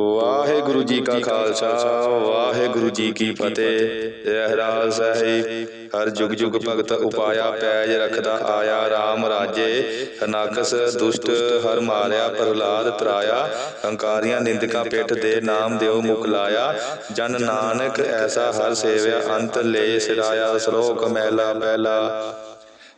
ਵਾਹਿਗੁਰੂ ਜੀ ਕਾ ਖਾਲਸਾ, ਵਾਹਿਗੁਰੂ ਜੀ ਕੀ ਫਤਿਹ। ਰਹਿਰਾਜ ਸਾਹਿਬ, ਹਰ ਜੁਗ ਜੁਗ ਭਗਤ ਉਪਾਇਆ ਪੈਜ ਰਖਦਾ ਆਇਆ RAM ਰਾਜੇ। ਹਨਾਕਸ ਦੁਸ਼ਟ, ਹਰ ਮਾਰਿਆ ਪ੍ਰਹਲਾਦ ਤਰਾਇਆ। ਹੰਕਾਰੀਆਂ ਨਿੰਦਕਾਂ ਪਿੱਠ ਦੇ ਨਾਮ ਦਿਓ ਮੁਖ ਲਾਇਆ। ਜਨ ਨਾਨਕ ਐਸਾ ਹਰ ਸੇਵਿਆ, ਅੰਤ ਲੈ ਸਿਰਾਇਆ, ਸ਼ਲੋਕ ਮਹਿਲਾ ਪਹਿਲਾ।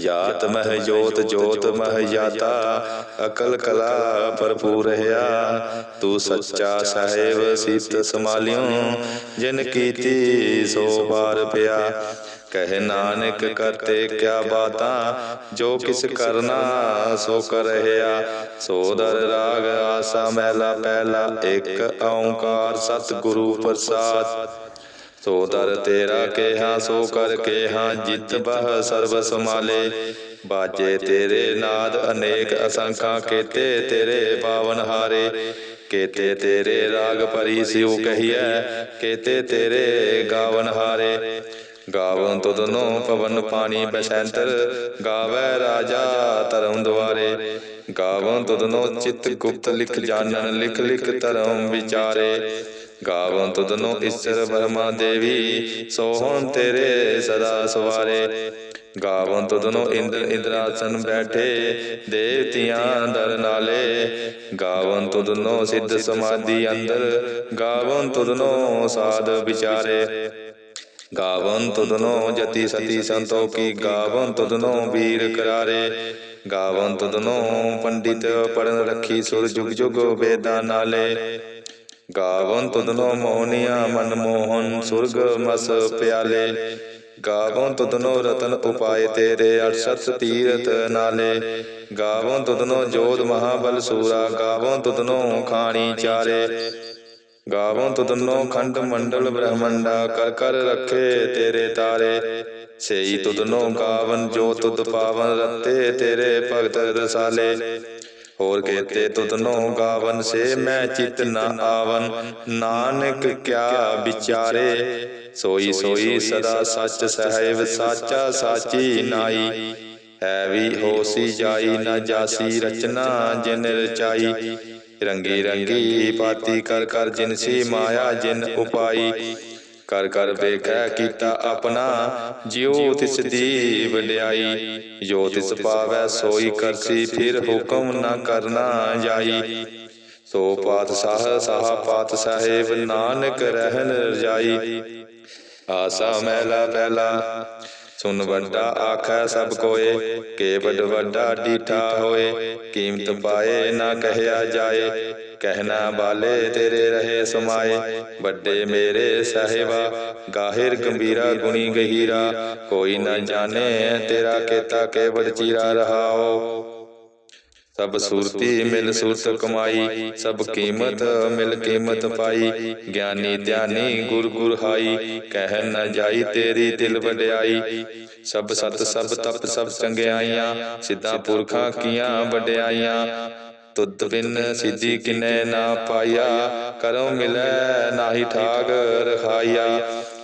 ਜਾਤ ਮਹਿ ਜੋਤ ਜੋਤ ਮਹਿ ਜਾਤਾ ਅਕਲ ਕਲਾ ਭਰਪੂਰ ਰਹਾ ਤੂੰ ਸੱਚਾ ਸਾਹਿਬ ਸੀਤ ਸਮਾਲਿਓ ਜਿਨ ਕੀਤੀ ਸੋ ਪਾਰ ਪਿਆ। ਕਹਿ ਨਾਨਕ ਕਰਤੇ ਕਿਆ ਬਾਤਾਂ। ਜੋ ਕਿਸ ਕਰਨਾ ਸੋ ਕਰ ਰਹਾ। ਸੋ ਦਰ ਰਾਗ ਆਸਾ ਮਹਿਲਾ ਪਹਿਲਾ। ਇੱਕ ਓੰਕਾਰ ਸਤਿਗੁਰੂ ਪ੍ਰਸਾਦ। ਸੋ ਤਰ ਤੇਰਾ ਕੇਹਾ, ਸੋ ਕਰ ਕੇਹਾ, ਜਿਤ ਬਹ ਸਰਬ ਸਮਾਲੇ ਬਾਜੇ ਤੇਰੇ ਨਾਦ ਅਨੇਕ ਅਸੰਖਾਂ ਕੇਤੇ, ਤੇਰੇ ਪਾਵਨ ਹਾਰੇ। ਕੇਤੇ ਤੇਰੇ ਰਾਗ ਭਰੀ ਸਿਉ ਕਹੀਐ, ਕੇਤੇ ਤੇਰੇ ਗਾਵਨ ਹਾਰੇ। ਗਾਵਨ ਤੁਧਨੋ ਪਵਨ ਪਾਣੀ ਬਸੰਤਰ, ਗਾਵੈ ਰਾਜਾ ਧਰਮ ਦੁਆਰੇ। ਗਾਵਨ ਤੁਧਨੋ ਚਿਤ ਗੁਪਤ ਲਿਖ ਜਾਣਨ, ਲਿਖ ਲਿਖ ਧਰਮ ਵਿਚਾਰੇ। ਗਾਵਨ ਤੁਧਨੋ ਈਸ਼ਰ ਬਰਮਾ ਦੇਵੀ, ਸੋਹਣ ਤੇਰੇ ਸਦਾ ਸਵਾਰੇ। ਗਾਵਨ ਤੁਧਨੋ ਇੰਦਰ ਇੰਦਰਾਸਨ ਬੈਠੇ, ਦੇਵਤਿਆਂ ਦਰ ਨਾਲੇ। ਗਾਵਨ ਤੁਧਨੋ ਸਿੱਧ ਸਮਾਧੀ ਅੰਦਰ, ਗਾਵਨ ਤੁਧਨੋ ਸਾਧ ਵਿਚਾਰੇ। ਗਾਵਨ ਤੁਧਨੋ ਜਤੀ ਸਤੀ ਸੰਤੋ ਕੀ, ਗਾਵਨ ਤੁਧਨੋ ਵੀਰ ਕਰਾਰੇ। ਗਾਵਨ ਤੁਧਨੋ ਪੰਡਿਤ ਪੜਨ ਰੱਖੀ ਸੁਰ ਜੁਗ ਜੁਗ ਵੇਦਾਂ ਨਾਲੇ। ਗਾਵਨ ਤੁਧਨੋ ਮੋਹਨੀਆ, ਮਨ ਮੋਹਨ ਸੁਰਗ ਮਸ ਪਿਆਲੇ। ਗਾਵਨ ਤੁਧਨੋ ਰਤਨ ਉਪਾਏ ਤੇਰੇ ਅਰਸ਼ਤ ਤੀਰਤ ਨਾਲੇ। ਗਾਵਨ ਤੁਧਨੋ ਜੋਧ ਮਹਾਬਲ ਸੂਰਾ, ਗਾਵਨ ਤੁਧਨੋ ਖਾਣੀ ਚਾਰੇ। ਗਾਵਨ ਤੁਧਨੋ ਖੰਡ ਮੰਡਲ ਬ੍ਰਹਮੰਡਾ, ਕਰ ਕਰ ਰੱਖੇ ਤੇਰੇ ਤਾਰੇ। ਸੇਈ ਤੁਧਨੋ ਗਾਵਨ, ਜੋ ਤੁਧ ਪਾਵਨ, ਰਤੇ ਤੇਰੇ ਭਗਤ ਰਸਾਲੇ। ਹੋਰ ਕਹਤੇ ਤੁਧਨੋ ਗਾਵਨ ਸੇ ਮੈਂ ਚਿਤ ਨ ਆਵਨ। ਨਾਨਕ ਕਿਆ ਵਿਚਾਰੇ, ਸੋਈ ਸੋਈ ਸਦਾ ਸੱਚ ਸਹਿਬ ਸਾਚਾ ਸਾਚੀ ਨਾਈ। ਹੈ ਵੀ ਹੋਸੀ ਜਾਈ ਨਾ ਜਾਸੀ ਰਚਨਾ ਜਿਨ ਰਚਾਈ। ਰੰਗੀ ਰੰਗੀ ਪਾਤੀ ਕਰ ਕਰ ਜਿਨ ਸੀ ਮਾਇਆ ਜਿਨ ਉਪਾਈ। ਕਰ ਕਰ ਵੇਖੈ ਕੀਤਾ ਆਪਣਾ ਜਿਉ ਤਿਸ ਦੀ ਵਡਿਆਈ ਜੋ ਤਿਸ ਪਾਵੈ ਸੋਈ ਕਰਸੀ ਫਿਰ ਹੁਕਮ ਨਾ ਕਰਨਾ ਜਾਈ। ਸੋ ਪਾਤਸ਼ਾਹ ਸਾਹ ਪਾਤ ਸਾਹਿਬ ਨਾਨਕ ਰਹਿਨ ਰਜਾਈ ਆਸਾ ਮਹਿਲਾ ਪਹਿਲਾ ਸੁਨ ਵੱਡਾ ਆਖੈ ਸਭ ਕੋਏ। ਕੇ ਵੱਡ ਵੱਡਾ ਡੀਠਾ ਹੋਏ। ਕੀਮਤ ਪਾਏ ਨਾ ਕਹਿਆ ਜਾਏ। ਕਹਿਣਾ ਬਾਲੇ, ਤੇਰੇ ਰਹੇ ਸਮਾਏ। ਵੱਡੇ ਮੇਰੇ ਸਾਹਿਬਾ, ਗਾਹਿਰ ਗੰਭੀਰਾ ਗੁਣੀ ਗਹੀਰਾ। ਕੋਈ ਨਾ ਜਾਣੇ ਤੇਰਾ ਕੀਤਾ ਕੇਵਲ ਚੀਰਾ ਰਹਾਓ। ਸਭ ਸੂਰਤੀ ਮਿਲ ਸੂਰਤ ਕਮਾਈ, ਸਭ ਕੀਮਤ ਮਿਲ ਕੀਮਤ ਪਾਈ। ਗਿਆਨੀ ਧਿਆਨੀ ਗੁਰ ਗੁਰ ਹਾਈ, ਕਹਿ ਨ ਜਾਈ ਤੇਰੀ ਦਿਲ ਵਡਿਆਈ। ਸਭ ਸਤ ਸਭ ਤਪ ਸਭ ਚੰਗਿਆਈਆਂ, ਸਿੱਧਾ ਪੁਰਖਾਂ ਕੀਆਂ ਵਡਿਆਈਆਂ। ਤੁਧ ਬਿਨ ਸਿੱਧੀ ਕਿਨੈ ਨਾ ਪਾਇਆ। ਕਰਮ ਮਿਲੈ ਨਾਹੀ ਠਾਗ ਰਖਾਇਆ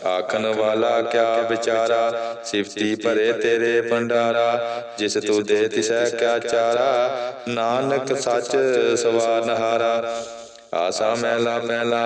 ਆਖਣ ਵਾਲਾ ਕਿਆ ਵਿਚਾਰਾ? ਸਿਫਤੀ ਭਰੇ ਤੇਰੇ ਭੰਡਾਰਾ। ਜਿਸ ਤੂੰ ਦੇ ਤਿਸੈ ਕਿਆ ਚਾਰਾ? ਨਾਨਕ ਸੱਚ ਸਵਾਨਹਾਰਾ ਆਸਾ ਮਹਿਲਾ ਪਹਿਲਾ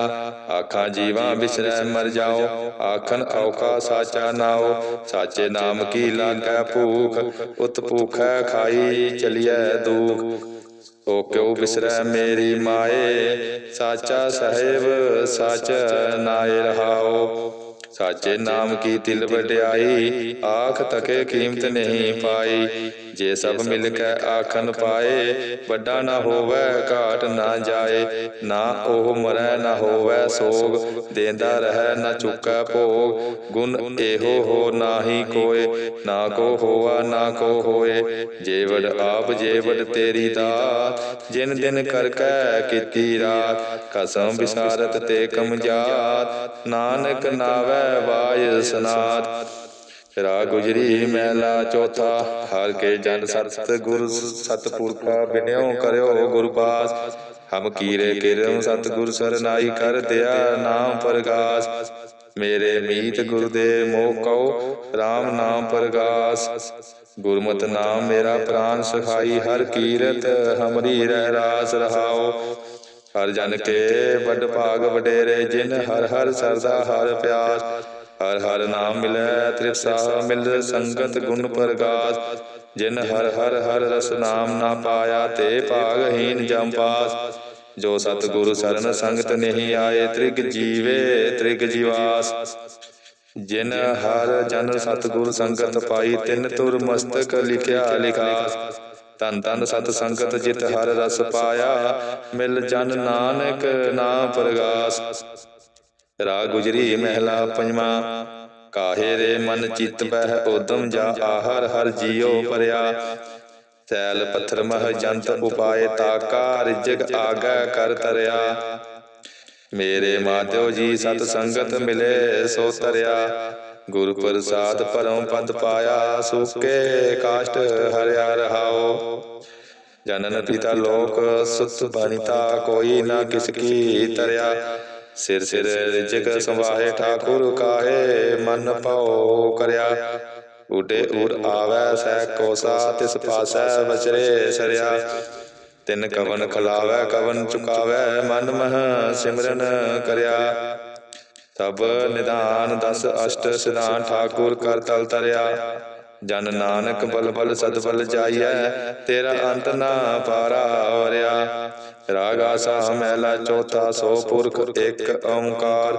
ਆਖਾਂ ਜੀਵਾਂ ਬਿਸਰੈ ਮਰ ਜਾਓ। ਆਖਣ ਔਖਾ ਸਾਚਾ ਨਾਓ ਸਾਚੇ ਨਾਮ ਕੀ ਲਾਗੈ ਭੂਖ? ਉਤ ਭੂਖੈ ਖਾਈ ਚਲਿਐ ਦੂਖ। ਓ ਕਿਉ ਬਿਸਰੈ ਮੇਰੀ ਮਾਏ ਸਾਚਾ ਸਾਹਿਬ ਸਚ ਨਾਏ ਰਹਾਓ। ਸਾਚੇ ਨਾਮ ਕੀ ਤਿਲ ਵਡਿਆਈ ਆਖ ਤਕੇ ਕੀਮਤ ਨਹੀਂ ਪਾਈ। ਜੇ ਸਭ ਮਿਲ ਕੇ ਆਖਨ ਪਾਏ ਵੱਡਾ ਨਾ ਹੋਵੇ ਘਾਟ ਨਾ ਜਾਏ ਨਾ ਉਹ ਮਰੈ ਨਾ ਹੋਵੇ ਸੋਗ ਦੇਂਦਾ ਰਹਿ ਨਾ ਚੁੱਕੈ ਭੋਗ ਗੁਣ ਇਹੋ ਹੋ ਨਾਹੀ ਕੋਏ ਨਾ ਕੋ ਹੋਆ ਨਾ ਕੋ ਹੋਏ ਜੇ ਵਡ ਆਪ ਜੇ ਵਡ ਤੇਰੀ ਦਾਤ ਜਿਨ ਦਿਨ ਕਰ ਕੈ ਕੀਤੀ ਰਾਤ ਕਸਮ ਵਿਸਾਰਤ ਤੇ ਕਮ ਜਾਤ ਨਾਨਕ ਨਾਵੈ ਵਾਜ ਸਨਾਤ ਰਾਗ ਗੁਜਰੀ ਮਹਿਲਾ ਚੌਥਾ ਹਰ ਕੇ ਜਨ ਸਤ ਗੁਰ ਸਤਪੁਰਖਾ ਬਿਨਿਓ ਕਰਿਓ ਗੁਰਪਾਸ ਹਮ ਕੀਰੇ ਕਿਰਮ ਸਤਗੁਰ ਸਰਨਾਈ ਕਰ ਦਿਆ ਨਾਮ ਪ੍ਰਗਾਸ। ਮੇਰੇ ਮੀਤ ਗੁਰਦੇਵ ਮੋਹ ਕਉ RAM ਨਾਮ ਪ੍ਰਗਾਸ। ਗੁਰਮਤਿ ਨਾਮ ਮੇਰਾ ਪ੍ਰਾਨ ਸਖਾਈ ਹਰ ਕੀਰਤ ਹਮਰੀ ਰਹਿ ਰਾਸ ਰਹਾਓ। ਹਰ ਜਨ ਕੇ ਵੱਡ ਭਾਗ ਵਡੇਰੇ ਜਿਨ ਹਰ ਹਰ ਸਰਦਾ ਹਰ ਪਿਆਸ। ਹਰ ਹਰ ਨਾਮ ਮਿਲੈ ਤ੍ਰਿਪਸਾ ਮਿਲ, ਸੰਗਤ ਗੁਣ ਪ੍ਰਗਾਸ। ਜਿਨ ਹਰ ਹਰ ਹਰ ਰਸ ਨਾਮ ਨਾ ਪਾਇਆ, ਤੇ ਭਾਗਹੀਨ ਜਮ ਪਾਸ। ਜੋ ਸਤਿਗੁਰੂ ਸਰਨ ਸੰਗਤ ਨਹੀਂ ਆਏ, ਤ੍ਰਿਗ ਜੀਵੇ, ਤ੍ਰਿਗ ਜੀਵਾਸ। ਜਿਨ ਹਰ ਜਨ ਸਤਿਗੁਰ ਸੰਗਤ ਪਾਈ, ਤਿਨ ਤੁਰ ਮਸਤਕ ਲਿਖਿਆ ਲਿਖਾਸ। ਤਨ ਤਨ ਸਤ ਸੰਗਤ ਜਿਤ ਹਰ ਰਸ ਪਾਇਆ, ਮਿਲ ਜਨ ਨਾਨਕ ਨਾਮ ਪ੍ਰਗਾਸ। ਰਾਗ ਗੁਜਰੀ ਮਹਿਲਾ ਪੰਜਵਾਂ ਕਾਹੇ ਰੇ ਮਨ ਚਿਤ ਬਹਿ ਉਦਮ ਜਾ ਆਹਰ ਹਰ ਜੀਉ ਪਰਿਆ ਤੈਲ ਪੱਥਰ ਮਹ ਜੰਤ ਉਪਾਏ ਤਾਕਾ ਰਿਜਗ ਆਗੈ ਕਰ ਤਰਿਆ ਮੇਰੇ ਮਾਧਿਓ ਜੀ ਸਤ ਸੰਗਤ ਮਿਲੇ ਸੋ ਤਰਿਆ ਗੁਰ ਪ੍ਰਸਾਦ ਪਰਮ ਪਦ ਪਾਇਆ ਸੁਕੇ ਕਾਸ਼ਟ ਹਰਿਆ ਰਹਾਓ ਜਨਨ ਪਿਤਾ ਲੋਕ ਸੁਤ ਬਣਿਤਾ ਕੋਈ ਨਾ ਕਿਸ ਕੀ ਤਰਿਆ ਸਿਰ ਸਿਰ ਰਿਜਕ ਸੰਵਾਹੇ ਠਾਕੁਰ ਕਾਹੇ ਮਨ ਪਾਉ ਕਰਿਆ। ਉਡੇ ਉਰ ਆਵੈ ਸਹਿ ਕੋਸਾ ਤਿਸ ਪਾਸੈ ਵਚਰੇ ਸਰਿਆ। ਤਿਨ ਕਵਨ ਖਲਾਵੈ ਕਵਨ ਚੁਕਾਵੈ ਮਨ ਮਹ ਸਿਮਰਨ ਕਰਿਆ। ਤਬ ਨਿਦਾਨ ਦਸ ਅਸ਼ਟ ਸਿਧਾਨ ਠਾਕੁਰ ਕਰ ਤਲ ਤਰਿਆ। ਜਨ ਨਾਨਕ ਬਲ ਬਲ ਸਦ ਬਲ ਜਾਈਐ ਤੇਰਾ ਅੰਤ ਨਾ ਪਾਰਾ ਵਰਿਆ ਰਾਗ ਆਸਾ ਮਹਿਲਾ ਚੌਥਾ ਸੋ ਪੁਰਖ ਇੱਕ ਓੰਕਾਰ।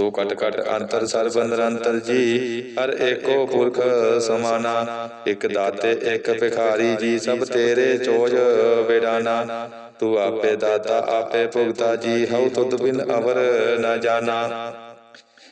ਤੂੰ ਕਟ ਕਟ ਅੰਤਰ ਸਰਬ ਨਿਰੰਤਰ ਜੀ ਹਰ ਏਕੋ ਪੁਰਖ ਸਮਾਨਾ ਇੱਕ ਦਾਤੇ ਇੱਕ ਭਿਖਾਰੀ ਜੀ ਸਭ ਤੇਰੇ ਚੋਜ ਵਿਡਾਨਾ ਤੂੰ ਆਪੇ ਦਾਤਾ ਆਪੇ ਭੁਗਤਾ ਜੀ ਹਉ ਤੁਧ ਬਿਨ ਅਵਰ ਨ ਜਾਣਾ।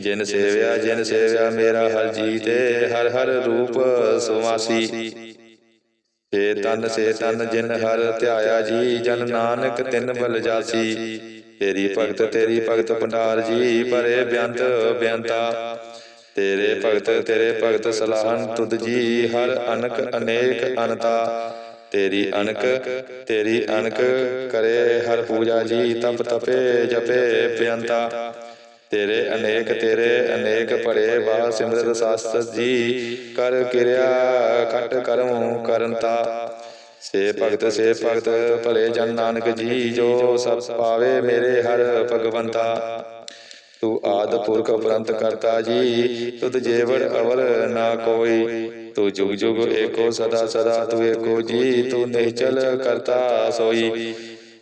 ਜਿਨ ਸੇਵਿਆ ਜਿਨ ਸੇਵਿਆ, ਮੇਰਾ ਹਰ ਜੀ ਤੇ ਹਰ ਹਰ ਰੂਪ ਸੁਵਾਸੀ। ਸੇ ਤਨ ਸੇ ਤਨ, ਜਿਨ ਹਰ ਧਿਆਇਆ ਜੀ, ਜਨ ਨਾਨਕ ਤਿਨ ਬਲ ਜਾਸੀ। ਤੇਰੀ ਭਗਤ ਤੇਰੀ ਭਗਤ ਭੰਡਾਰ ਜੀ, ਪਰੇ ਬਿਆੰਤ ਬਿਆੰਤਾ। ਤੇਰੇ ਭਗਤ ਤੇਰੇ ਭਗਤ ਸਲਾਹਨ ਤੁਧ ਜੀ, ਹਰ ਅਨਕ ਅਨੇਕ ਅਨਤਾ। ਤੇਰੀ ਅਨਕ ਤੇਰੀ ਅਨਕ ਕਰੇ ਹਰ ਪੂਜਾ ਜੀ, ਤਪ ਤਪੇ, ਜਪੇ ਬੇਅੰਤਾ ਤੇਰੇ ਅਨੇਕ ਤੇਰੇ ਅਨੇਕ ਭਰੇ ਬਾ ਸਿਮਰਤ ਸਾਸਤ ਜੀ, ਕਰ ਕਿਰਿਆ ਖਟ ਕਰਮ ਕਰੰਤਾ ਸੇ ਭਗਤ ਸੇ ਭਗਤ, ਭਲੇ ਜਨ ਨਾਨਕ ਜੀ, ਜੋ ਸਭ ਪਾਵੇ ਮੇਰੇ ਹਰ ਭਗਵੰਤਾ। ਤੂੰ ਆਦ ਪੁਰਖ ਉਪਰੰਤ ਕਰਤਾ ਜੀ, ਤੁਧ ਜੇਵੜ ਅਵਰ ਨਾ ਕੋਈ। ਤੂੰ ਜੁਗ ਜੁਗ ਏਕੋ ਸਦਾ ਸਦਾ ਤੂੰ ਏਕੋ ਜੀ, ਤੂੰ ਨਿਹਚਲ ਕਰਤਾ ਸੋਈ।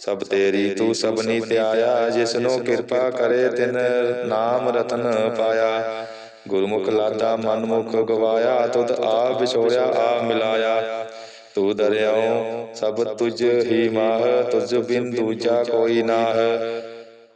ਸਭ ਤੇਰੀ, ਤੂੰ ਸਭਨੀ ਧਿਆਇਆ, ਜਿਸਨੂੰ ਕਿਰਪਾ ਕਰੇ ਤਿਨ ਨਾਮ ਰਤਨ ਪਾਇਆ। ਗੁਰਮੁਖ ਲਾਦਾ ਮਨਮੁਖ ਗਵਾਇਆ, ਤੁਧ ਆ ਵਿਛੋੜਿਆ ਆ ਮਿਲਾਇਆ। ਤੂੰ ਦਰਿਆਓ ਸਭ ਤੁਝ ਹੀ ਮਾਹ, ਤੁਝ ਬਿਨ ਦੂਜਾ ਕੋਈ ਨਾਹ।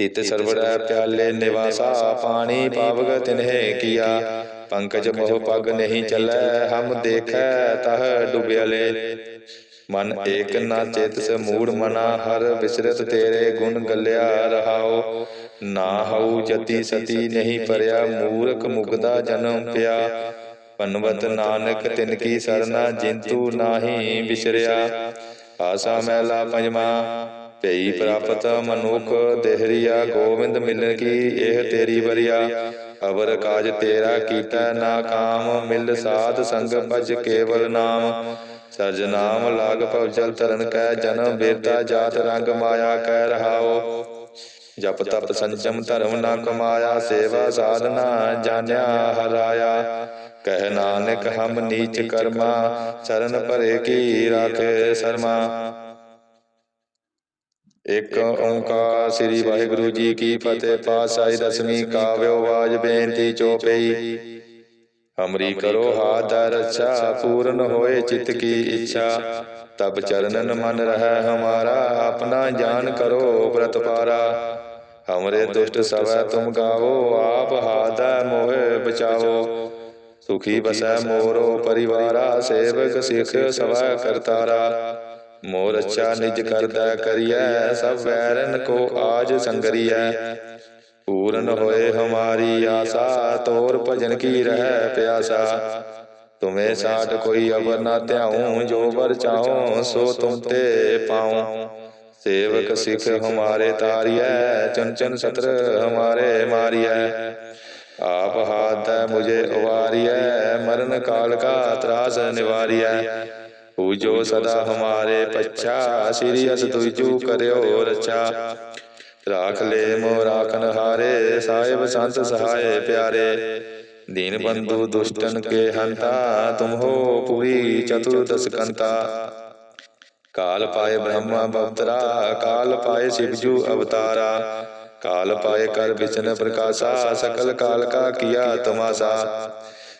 ਤਿਤ ਸਰਵੜੈ ਪਿਆਲੇ ਨਿਵਾਸਾ ਪਾਣੀ ਪਾਵਗ ਤਿਨਹਿ ਕੀਆ। ਪੰਕਜ ਮੋਹ ਪਗ ਨਹੀਂ ਚੱਲੈ ਹਮ ਦੇਖੈ ਤਹ ਡੁਬਿਆਲੇ ਮਨ ਏਕ ਨਾ ਚੇਤਸ ਮੂੜ ਮਨਾ ਹਰ ਵਿਸਰਤ ਤੇਰੇ ਗੁਣ ਗੱਲਿਆ ਰਹਾਓ। ਨਾ ਹਉ ਜਤੀ ਸਤੀ ਨਹੀਂ ਪਰਿਆ ਮੂਰਖ ਮੁਗਦਾ ਜਨਮ ਪਿਆ। ਪਨਵਤ ਨਾਨਕ ਤਿਨ ਕੀ ਸਰਨਾ ਜਿੰਤੂ ਨਾਹੀ ਵਿਸਰਿਆ। ਆਸਾ ਮਹਿਲਾ ਪੰਜਵਾ। ਭਈ ਪ੍ਰਾਪਤ ਮਨੁਖ ਦੇਹਰੀਆ, ਗੋਬਿੰਦ ਮਿਲਨ ਕੀ ਇਹ ਤੇਰੀ ਵਰਿਆ? ਅਵਰ ਕਾਜ ਤੇਰਾ ਕੀਤਾ ਨਾ ਕਾਮ, ਮਿਲ ਸਾਧ ਸੰਗ ਭਜ ਕੇਵਲ ਨਾਮ। ਸਰਜ ਨਾਮ ਲਾਗ ਭਵ ਜਲ ਤਰਨ ਕੈ, ਜਨਮ ਬੇਤਾ ਜਾਤ ਰੰਗ ਮਾਇਆ ਕਹਿ ਰਹਾਓ ਜਪ ਤਪ ਸੰਜਮ ਧਰਮ ਨਾ ਕਮਾਇਆ, ਸੇਵਾ ਸਾਧਨਾ ਜਾਣਿਆ ਹਰਾਇਆ। ਕਹਿ ਨਾਨਕ ਹਮ ਨੀਚ ਕਰਮਾ, ਚਰਨ ਭਰੇ ਕੀ ਰਾਖੇ ਸਰਮਾ। ਇੱਕ ਓੰਕਾਰ ਸ੍ਰੀ ਵਾਹਿਗੁਰੂ ਜੀ ਕੀ ਫਤਿਹ। ਪਾਤਸ਼ਾਹੀ ਦਸਵੀਂ ਕਾਵਿਓ ਵਾਜ ਬੇਨਤੀ ਚੋਪਈ। ਹਮਰੀ ਕਰੋ ਹਾਥ ਦਾ ਰੱਛਾ ਪੂਰਨ ਹੋਏ ਚਿਤ ਕੀ ਇੱਛਾ। ਤਬ ਚਰਨਨ ਮਨ ਰਹਿ ਹਮਾਰਾ ਆਪਣਾ ਜਾਨ ਕਰੋ ਬ੍ਰਤ ਪਾਰਾ। ਹਮਰੇ ਦੁਸ਼ਟ ਸਵੈ ਤੁਮ ਗਾਵੋ ਆਪ ਹਾਦਾ ਮੋਹਿ ਬਚਾਵੋ। ਸੁਖੀ ਬਸੈ ਮੋਰੋ ਪਰਿਵਾਰਾ ਸੇਵਕ ਸਿਖ ਸਵੈ ਕਰਤਾਰਾ। ਮੋਰ ਅੱਛਾ ਨਿਜ ਕਰਦਾ ਕਰੀਐ, ਸਭ ਵੈਰਨ ਕੋ ਆਜ ਸੰਗਰੀਐ। ਪੂਰਨ ਹੋਏ ਹਮਾਰੀ ਆਸਾ, ਤੋਰ ਭਜਨ ਕੀ ਰਹਿ ਪਿਆਸਾ। ਤੁਮੇ ਸਾਡ ਕੋਈ ਅਵਰ ਨਾ ਧਿਆਉ, ਜੋ ਵਰ ਚਾਹੋ ਸੋ ਤੁਮ ਤੇ ਪਾਉ। ਸੇਵਕ ਸਿਖ ਹਮਾਰੇ ਤਾਰੀਐ, ਚਨ ਸਤਰ ਹਮਾਰੇ ਮਾਰੀਐ। ਆਪ ਹਾਥ ਮੁਝੇ ਉਵਾਰੀਐ ਮਰਨ ਕਾਲ ਕਾ ਤਰਾਸ ਨਿਵਾਰੀਐ। ਪੂਜੋ ਸਦਾ ਹਮਾਰੇ ਪੱਛਾ ਸ੍ਰੀ ਅਸ ਤੁਜੂ ਕਰਿਓ ਰਚਾ ਰਾਖ ਲੈ ਮੋ ਰਾਖਨ ਹਾਰੇ ਸਾਹਿਬ ਸੰਤ ਸਹਾਏ ਪਿਆਰੇ ਦੀਨ ਬੰਧੂ ਦੁਸ਼ਟਨ ਕੇ ਹੰਤਾ ਤੁਮ ਹੋ ਪੂਰੀ ਚਤੁਰਦਸ ਕੰਤਾ ਕਾਲ ਪਾਏ ਬ੍ਰਹਮਾ ਬਵਤਰਾ ਕਾਲ ਪਾਏ ਸਿਵਜੂ ਅਵਤਾਰਾ ਕਾਲ ਪਾਏ ਕਰ ਵਿਚਨ ਪ੍ਰਕਾਸ਼ਾ ਸਕਲ ਕਾਲ ਕਾ ਕੀਆ ਤਮਾਸਾ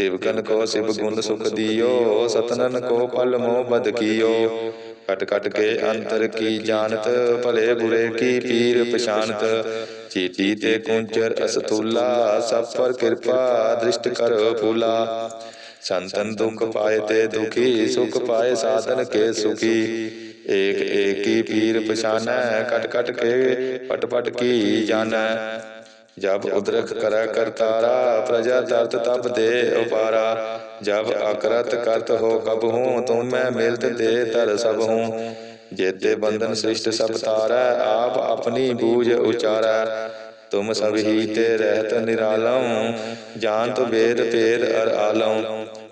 ਸੇਵਕਨ ਕੋ ਸਿਵ ਗੁਣ ਸੁਖ ਦਿਓ ਸਤਨਨ ਕੋ ਪਲ ਮੋ ਬਦ ਕੀਓ। ਕਟ ਕਟ ਕੇ ਅੰਤਰ ਕੀ ਜਾਣਤ ਭਲੇ ਬੁਰੇ ਕੀ ਪੀਰ ਪਛਾਨਤ ਚੀਟੀ ਤੇ ਕੁੰਚਰ ਅਸਤੂਲਾ ਸਭ ਪਰ ਕਿਰਪਾ ਦ੍ਰਿਸ਼ਟ ਕਰ ਫੂਲਾ ਸੰਤਨ ਦੁਖ ਪਾਏ ਤੇ ਦੁਖੀ ਸੁਖ ਪਾਏ ਸਾਧਨ ਕੇ ਸੁਖੀ। ਏਕ ਏਕੀ ਪੀਰ ਪਛਾਨੈ ਕਟ ਕਟ ਕੇ ਪਟ ਪਟ ਕੀ ਜਾਣੈ। ਜਬ ਉਦਰਖ ਕਰੈ ਕਰਤਾਰਾ ਪ੍ਰਜਾ ਦਰਤ ਤਬ ਦੇ ਉਪਾਰਾ। ਜਬ ਅਕਰਤ ਕਰਤ ਹੋ ਕਬ ਹੂੰ ਤੁਮ ਮੈਂ ਮਿਲਤ ਦੇ ਤਰ ਸਭ ਹੂੰ। ਜੇਤੇ ਬੰਧਨ ਸ੍ਰਿਸ਼ਟ ਸਭ ਤਾਰੈ ਆਪ ਆਪਣੀ ਬੂਝ ਉਚਾਰੈ। ਤੁਮ ਸਭ ਹੀ ਤੇ ਰਹਿਤ ਨਿਰਾਲਮ। ਜਾਣਤ ਵੇਦ ਭੇਦ ਅਰ ਆਲਮ।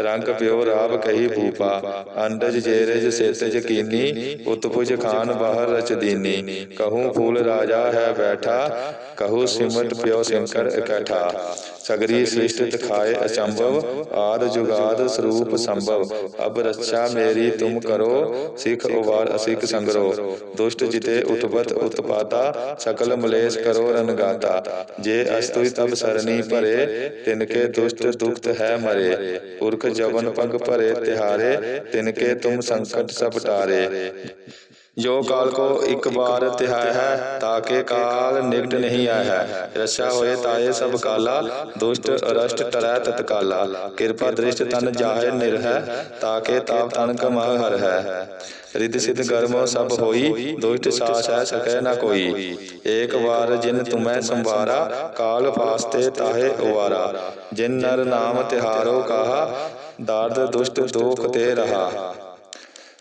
ਰੰਗ ਪਿਓ ਰਾਬ ਕਹੀ ਭੂਪਾ, ਅੰਡਜ ਜੇਰਜ ਸੇਤਜ ਕੀਨੀ ਉਤਪੁਜ ਖਾਨ ਬਾਹਰ ਰਚਦੀਨੀ, ਕਹੂੰ ਫੂਲ ਰਾਜਾ ਹੈ ਬੈਠਾ ਕਹੂ ਸਿਮਟ ਪਿਓ ਸ਼ੰਕਰ ਇਕੱਠਾ। ਸਗਰੀ ਸ੍ਰਿਸ਼ਟ ਦਿਖਾਏ ਅਚੰਭਵ। ਆਦ ਜੁਗਾਦ ਸਰੂਪ ਸੰਭਵ। ਅਬ ਰੱਛਾ ਮੇਰੀ ਤੁਮ ਕਰੋ ਸਿਖ ਉਵਾਰ ਅਸਿਕ ਸੰਗਰੋ। ਦੁਸ਼ਟ ਜਿਤੇ ਉਤਪਤ ਉਤਪਾਤਾ ਸਕਲ ਮਲੇਸ਼ ਕਰੋ ਰਨਗਾਤਾ ਜੇ ਅਸਤੁਈ ਤਬ ਸਰਣੀ ਭਰੇ ਤਿਨਕੇ ਦੁਸ਼ਟ ਦੁਖਤ ਹੈ ਮਰੇ। ਪੁਰਖ ਜਵਨ ਪਗ ਭਰੇ ਤਿਹਾਰੇ ਤਿਨਕੇ ਤੁਮ ਸੰਕਟ ਸਭ ਟਾਰੇ। ਜੋ ਕਾਲ ਕੋ ਇੱਕ ਵਾਰ ਤਿਹਾਇ ਹੈ ਤਾਕੇ ਕਾਲ ਨਿਕਟ ਨਹੀਂ ਆਇਆ ਹੈ। ਰਸਾ ਹੋਏ ਤਾਏ ਸਭ ਕਾਲਾ ਦੁਸ਼ਟ ਅਰਸ਼ਟ ਟਰੈ ਤਤਕਾਲਾ। ਕਿਰਪਾ ਦ੍ਰਿਸ਼ਟ ਤਨ ਜਾਹੇ ਨਿਰਹੈ ਤਾਕੇ ਤਾਪ ਤਨ ਕਮਾ ਹਰ ਹੈ। ਰਿੱਧ ਸਿਧ ਗਰਮ ਸਭ ਹੋਈ ਦੁਸ਼ਟ ਸਾਸ ਹੈ ਸਕੈ ਨਾ ਕੋਈ। ਏਕ ਵਾਰ ਜਿਨ ਤੁਮੈ ਸੰਵਾਰਾ ਕਾਲ ਫਾਸਤੇ ਤਾਹੇ ਉਵਾਰਾ। ਜਿਨ ਨਰ ਨਾਮ ਤਿਹਾਰੋ ਕਹਾ ਦਾਰਦ ਦੁਸ਼ਟ ਦੋਖ ਤੇ ਰਹਾ।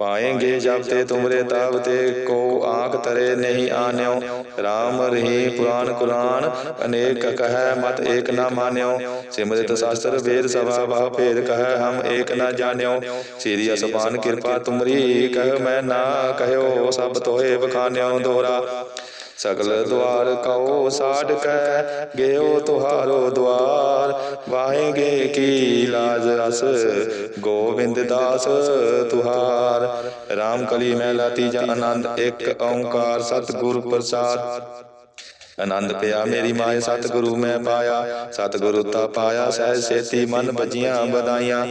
पाएंगे जब ते तुमरे तब ते को आंख तरे नहीं आन्यो राम रही पुराण कुरान अनेक कह मत एक न मान्यो सिमरित शास्त्र वेद सभा बहु भेद कह हम एक न जान्यो सीरी असपान कृपा तुमरी कह मैं ना कहो सब तोहे बखान्यो दोहरा ਸਗਲ ਦਵਾਰ ਕਉ ਸਾਡ ਕੈ ਗਿਓ ਤੁਹਾਰੋ ਦਵਾਰ। ਵਾਹੇਗੇ ਕੀ ਲਾਜ ਰਸ, ਗੋਬਿੰਦ ਦਾਸ ਤੁਹਾਰ। RAM ਕਲੀ ਮਹਿਲਾ ਤੀਜਾ ਆਨੰਦ, ਇੱਕ ਓੰਕਾਰ ਸਤਿਗੁਰ ਪ੍ਰਸਾਦ। ਆਨੰਦ ਪਿਆ ਮੇਰੀ ਮਾਏ, ਸਤਿਗੁਰੂ ਮੈਂ ਪਾਇਆ। ਸਤਿਗੁਰੂ ਤਾ ਪਾਇਆ ਸਹਿ ਸੇਤੀ ਮਨ ਭਜੀਆਂ ਬਦਾਈਆਂ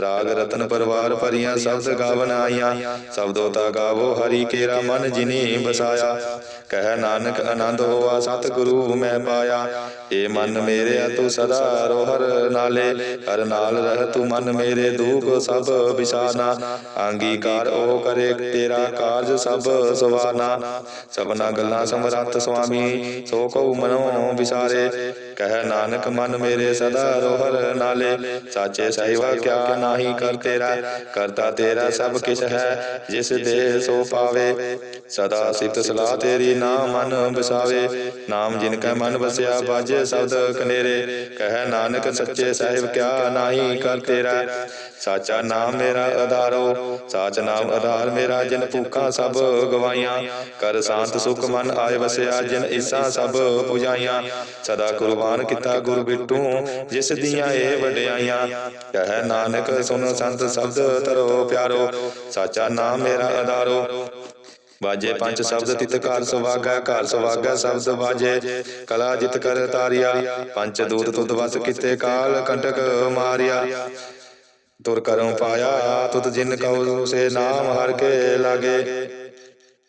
ਰਾਗ ਰਤਨ ਪਰਵਾਰ ਭਰੀਆਂ, ਸ਼ਬਦ ਗਾਵਨ ਆਈਆਂ। ਸ਼ਬਦੋ ਤਾ ਗਾਵੋ, ਹਰੀ ਕੇਰਾ ਮਨ ਜਿਨੀ ਬਸਾਇਆ। ਕਹਿ ਨਾਨਕ ਆਨੰਦ ਹੋਆ, ਸਤਿਗੁਰੂ ਮੈਂ ਪਾਇਆ। ਏ ਮਨ ਮੇਰੇ ਤੂੰ ਸਦਾ ਰੋਹਰ ਨਾਲੇ। ਹਰ ਨਾਲ ਰਹਿ ਤੂੰ ਮਨ ਮੇਰੇ ਦੂਖ ਸਭ ਵਿਸਾਨਾ। ਅੰਗੀਕਾਰ ਉਹ ਕਰੇ, ਤੇਰਾ ਕਾਰਜ ਸਭ ਸਵਾਨਾ ਸਭਨਾ ਗੱਲਾਂ ਸਮਰੱਥ ਸੁਆਮੀ, ਸੋ ਕਉ ਮਨੋ ਵਿਸਾਰੇ। ਕਹਿ ਨਾਨਕ ਮਨ ਮੇਰੇ ਸਦਾ ਰੋਹਰ ਨਾਲੇ। ਸਾਚੇ ਸਹਿਵਾ ਕਿਆ ਨਾਹੀ ਕਰ ਤੇਰਾ। ਕਰਤਾ ਤੇਰਾ ਸਭ ਕਿਛ ਹੈ, ਜਿਸ ਦੇ ਸੋ ਪਾਵੇ। ਸਦਾ ਸਿਫਤ ਸਲਾਹ ਤੇਰੀ ਨਾਮ ਮਨ ਬਸਾਵੇ ਨਾਮ ਜਿਨ ਕੈ ਮਨ ਵਸਿਆ ਬਾਜੇ ਸ਼ਬਦ ਕਨੇਰੇ। ਕਹਿ ਨਾਨਕ ਸੱਚੇ ਸਾਹਿਬ ਕਿਆ ਨਾਹੀ ਕਰ ਤੇਰਾ। ਸਾਚਾ ਨਾਮ ਮੇਰਾ ਆਧਾਰੋ। ਸਾਚ ਨਾਮ ਆਧਾਰ ਮੇਰਾ, ਜਿਨ ਭੂਖਾਂ ਸਭ ਗਵਾਈਆਂ। ਕਰ ਸ਼ਾਂਤ ਸੁਖ ਮਨ ਆਏ ਵਸਿਆ, ਜਿਨ ਈਸਾ ਸਭ ਪੁਜਾਈਆਂ। ਸਦਾ ਕੁਰਬਾਨ ਕੀਤਾ ਗੁਰ ਬਿਟੂ ਜਿਸ ਦੀਆਂ ਇਹ ਵਡਿਆਈਆਂ ਕਹਿ ਨਾਨਕ ਸੁਨ ਸੰਤ ਸ਼ਬਦ ਤਰੋ ਪਿਆਰੋ ਸਾਚਾ ਨਾਮ ਮੇਰਾ ਆਧਾਰੋ। ਬਾਜੇ ਪੰਜ ਸ਼ਬਦ ਤਿਤ ਘਰ ਸੁਵਾਗਾ ਘਰ ਸੁਵਾਗਾ ਸ਼ਬਦ ਬਾਜੇ ਕਲਾ ਜਿਤ ਕਰ ਤਾਰਿਆ ਪੰਜ ਦੂਤ ਤੁਧ ਵਸ ਕਿਤੇ ਕਾਲ ਕੰਟਕ ਮਾਰਿਆ। ਤੁਰ ਕਰਮ ਪਾਇਆ ਤੁਧ ਜਿਨ ਕਉ ਸੇ ਨਾਮ ਹਰ ਕੇ ਲਾਗੇ।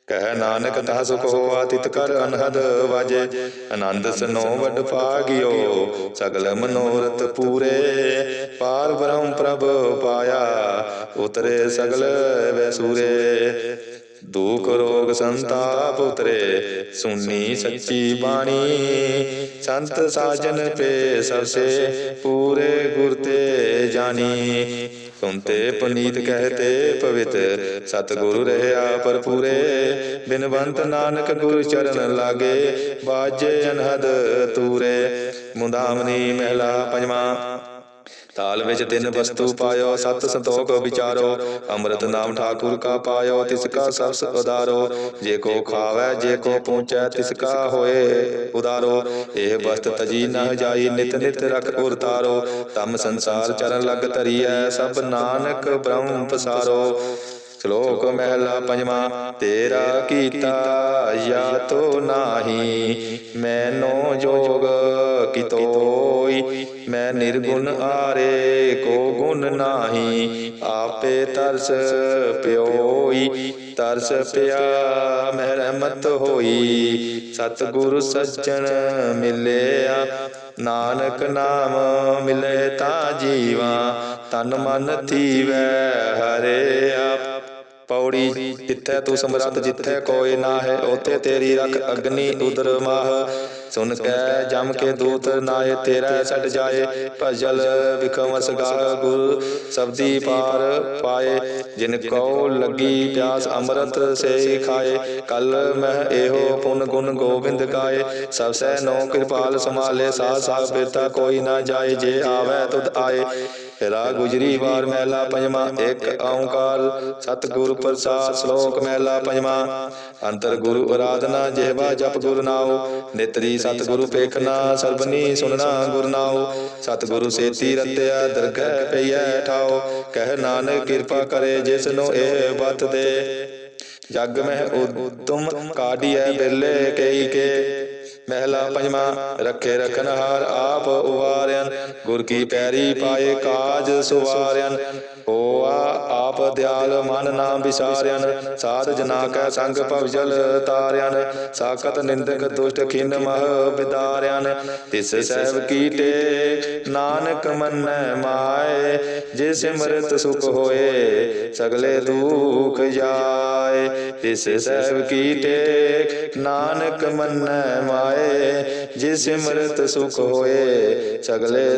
ਕਹਿ ਨਾਨਕ ਤਾ ਸੁਖ ਹੋਆ ਤਿਤ ਕਰ ਅਨਹਦ ਵਾਜੇ। ਆਨੰਦ ਸਨੋ ਵਡ ਭਾਗਿਓ, ਸਗਲ ਮਨੋਰਥ ਪੂਰੇ। ਪਾਰ ਬ੍ਰਹਮ ਪ੍ਰਭ ਪਾਇਆ, ਉਤਰੇ ਸਗਲ ਵੈਸੂਰੇ। ਦੁਖ ਰੋਗ ਸੰਤਾਪ ਉਤਰੇ ਸੁਣੀ ਸੱਚੀ ਬਾਣੀ। ਸੰਤ ਸਾਜਨ ਪੇ ਸਭਸੇ ਪੂਰੇ ਗੁਰ ਤੇ ਜਾਣੀ। ਸੁਨਤੇ ਪਨੀਤ ਕਹਤੇ ਪਵਿੱਤ। ਸਤਿਗੁਰੂ ਰਹਿਆ ਪਰਪੂਰੇ ਬਿਨਵੰਤ ਨਾਨਕ ਗੁਰ ਚਰਨ ਲਾਗੇ। ਬਾਜੇ ਅਨਹਦ ਤੂਰੇ। ਮੁੰਦਾਮਨੀ ਮਹਿਲਾ ਪੰਜਵਾਂ। ਤਾਲ ਵਿੱਚ ਤਿੰਨ ਵਸਤੂ ਪਾਇਓ, ਸਤ ਸੰਤੋਖ ਵਿਚਾਰੋ, ਅੰਮ੍ਰਿਤ ਨਾਮ ਠਾਕੁਰ ਕਾ ਪਾਇਓ, ਤਿਸ ਕਾ ਸਬਸ ਉਦਾਰੋ, ਜੇ ਕੋ ਖਾਵੈ, ਜੇ ਕੋ ਪਹੁੰਚੈ ਤਿਸ ਕਾ ਹੋਏ ਉਦਾਰੋ। ਇਹ ਵਸਤ ਤਜੀ ਨ ਜਾਈ, ਨਿਤ ਨਿਤ ਰਖ ਉਰਤਾਰੋ ਤਮ ਸੰਸਾਰ ਚਰਨ ਲਗ ਧਰੀਐ, ਸਭ ਨਾਨਕ ਬ੍ਰਹਮ ਪਸਾਰੋ। ਸ਼ਲੋਕ ਮਹਿਲਾ ਪੰਜਵਾਂ, ਤੇਰਾ ਕੀਤਾ ਯਾ ਤੋ ਨਾਹੀ, ਮੈਨੋ ਜੋਗ ਕਿਤੋਈ ਮੈਂ ਨਿਰਗੁਣ ਆਰੇ, ਕੋ ਗੁਣ ਨਾਹੀ, ਆਪੇ ਤਰਸ ਪਿਓਈ, ਤਰਸ ਪਿਆ ਮਹਿ ਰਹਿਮਤ ਹੋਈ। ਸਤਿਗੁਰ ਸੱਜਣ ਮਿਲਿਆ, ਨਾਨਕ ਨਾਮ ਮਿਲੇ ਤਾਂ ਜੀਵਾ, ਤਨ ਮਨ ਥੀਵੈ ਆਪ ਪੌੜੀ ਜਿੱਥੈ ਤੂੰ ਸਮਰੱਥ ਜਿੱਥੈ ਕੋਈ ਨਾ ਹੈ, ਉਥੇ ਤੇਰੀ ਰਖ ਅਗਨੀ ਉਦਰ ਮਾਹ। ਸੁਨ ਕੈ, ਜਮ ਕੇ ਦੂਤ ਨਾਏ ਤੇਰਾ ਛੱਡ ਜਾਏ। ਭਜਲ ਵਿਖਮਸ ਗਾਹ ਗੁਰ ਸਬਦੀ ਪਾਰ ਪਾਏ। ਜਿਨ ਕਉ ਲੱਗੀ ਪਿਆਸ ਅੰਮ੍ਰਿਤ ਸੇ ਖਾਏ। ਕਲ ਮਹਿ ਇਹੋ ਪੁਨ ਗੁਣ ਗੋਬਿੰਦ ਗਾਏ। ਸਭ ਸੈ ਨੋ ਕਿਰਪਾਲ ਸਮਾਲੇ ਸਾ ਸਾ ਬਿਰਤਾ ਕੋਈ ਨਾ ਜਾਏ। ਜੇ ਆਵੈ ਤੁਧ ਆਏ। ਰਾ ਗੁਜਰੀ ਵਾਰ ਮਹਿਲਾ ਪੰਜਵਾ, ਇੱਕ ਓੰਕਾਰ। ਸਤਿਗੁਰ ਪ੍ਰਸਾਦ ਸ਼ਲੋਕ ਮਹਿਲਾ ਪੰਜਵਾ। ਅੰਤਰ ਗੁਰੂ ਆਰਾਧਨਾ ਜਿਹਵਾ ਜਪ ਗੁਰ ਨਾਉ। ਨਿਤਰੀ ਸਤਿਗੁਰੂ ਪੇਖਣਾ ਸਰਬਨੀ ਸੁਨਣਾ ਗੁਰ ਨਾਉ। ਸਤਿਗੁਰੂ ਸੇਤੀ ਰਤਿਆ, ਦਰਗਹਿ ਪਈਐ ਠਾਉ। ਕਹਿ ਨਾਨਕ ਕਿਰਪਾ ਕਰੇ ਜਿਸ ਨੂੰ ਇਹ ਬਤ ਦੇ। ਜਗ ਮਹਿ ਉਤਮ ਕਾਢੀਐ ਬਿਰਲੇ ਕਈ ਕੇ। ਮਹਿਲਾ ਪੰਜਵਾ, ਰੱਖੇ ਰਖਨ ਹਾਰ ਆਪ ਉਵਾਰਿਆਨ ਗੁਰ ਕੀ ਪੈਰੀ ਪਾਏ ਕਾਜ ਸੁਵਾਰਿਆਨ। ਹੋਆ ਆਪ ਦਿਆਲ ਮਨ ਨਾਮ ਵਿਸਾਰਿਆਨ। ਸਾਧ ਜਨਾ ਕੈ ਸੰਗ ਭਵ ਜਲ ਤਾਰਿਆਨ। ਸਾਖਤ ਨਿੰਦਕ ਦੁਸ਼ਟ ਖਿਨ ਮਹ ਬਿਦਾਰਿਆਨ। ਤਿਸ ਸਹਿਬ ਕੀਟੇ ਨਾਨਕ ਮੰਨੈ ਮਾਏ। ਜੇ ਸਿਮਰਤ ਸੁਖ ਹੋਏ ਸਗਲੇ ਦੁਖ ਜਾਏ। ਤਿਸ ਸਹਿਬ ਕੀਟੇ ਨਾਨਕ ਮੰਨੈ ਮਾਏ। ਜੇ ਸਿਮਰਤ ਸੁਖ ਹੋਏ ਸਗਲੇ